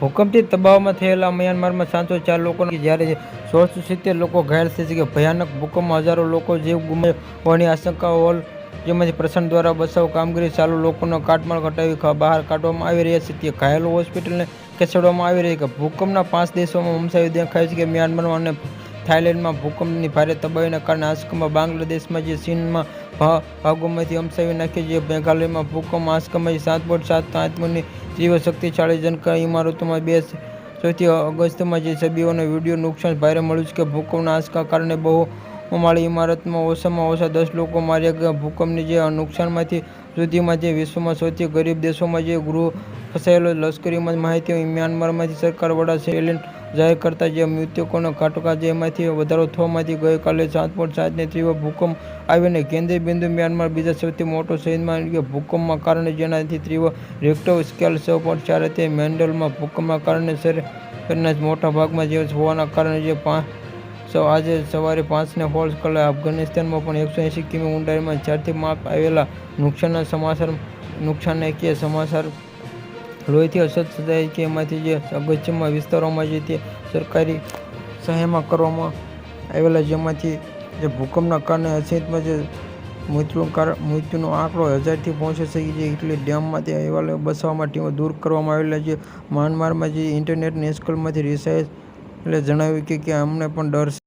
ભૂકંપથી તબાવમાં થયેલા મ્યાનમારમાં સાતસો ચાર લોકોને જ્યારે સોળસો સિત્તેર લોકો ઘાયલ થઈ છે ભયાનક ભૂકંપમાં હજારો લોકો જીવ ગુમાવ્યા હોવાની આશંકા હોલ જેમાંથી પ્રશાસન દ્વારા બચાવ કામગીરી ચાલુ લોકોનો કાટમાળ ઘટાવી બહાર કાઢવામાં આવી રહ્યા છે. તે ઘાયલો હોસ્પિટલને ખસેડવામાં આવી રહી છે. ભૂકંપના પાંચ દેશોમાં હમસાવી દેખાય છે કે મ્યાનમારમાં અને થાઇલેન્ડમાં ભૂકંપની ભારે તબાહીના કારણે આંચકામાં બાંગ્લાદેશમાં જે ચીનમાં ભાગોમાંથી હમસાવી નાખી જે મેઘાલયમાં ભૂકંપ આંચકામાં સાત પોઈન્ટ સાત આત્મની શક્તિશાળી જનકા ઇમારતોમાં બે સૌથી ઓગસ્ટમાં જે છબીઓનો વીડિયો નુકસાન ભારે મળ્યું છે કે ભૂકંપના આંચકા કારણે બહુ માળી ઇમારતમાં ઓછામાં ઓછા દસ લોકો માર્યા ગયા. ભૂકંપની જે નુકસાનમાંથી સુધીમાં જે વિશ્વમાં સૌથી ગરીબ દેશોમાં જે ગૃહ ફસાયેલો લશ્કરીમાં માહિતી મ્યાનમારમાંથી સરકાર વડા સેલેન્ટ જાહેર કરતા જે મૃતકોનો કાટકા જેમાંથી વધારો થવામાંથી ગઈકાલે સાત પોઈન્ટ સાતને તીવ્ર ભૂકંપ આવીને કેન્દ્રીય બિંદુ મ્યાનમાર બીજા સૌથી મોટો શહેરમાં ભૂકંપમાં કારણે જેનાથી તીવ્ર રેક્ટર સ્કેલ છ પોઈન્ટ ચાર હતી મેન્ડલમાં ભૂકંપના કારણે શહેરના મોટા ભાગમાં જે હોવાના કારણે જે પાંચ આજે સવારે પાંચને ફોલ્સ કલાકે અફઘાનિસ્તાનમાં પણ એકસો એંસી કિમી ઊંડાઈમાં ચારથી માપ આવેલા નુકસાનના સમાચાર નુકસાનના કે સમાચાર લોહીથી અસર થાય કે એમાંથી જે અગત્યમાં વિસ્તારોમાં જે તે સરકારી સહાયમાં કરવામાં આવેલા, જેમાંથી જે ભૂકંપના કારણે અછતમાં જે કારણ મૃત્યુનો આંકડો હજારથી પહોંચી શકે છે. એટલે ડેમમાંથી અહેવાલો બસાવવા ટીમો દૂર કરવામાં આવેલા છે. મ્યાનમારમાં જે ઇન્ટરનેટ નેશકલમાંથી એટલે જણાવ્યું કે અમને પણ ડર છે.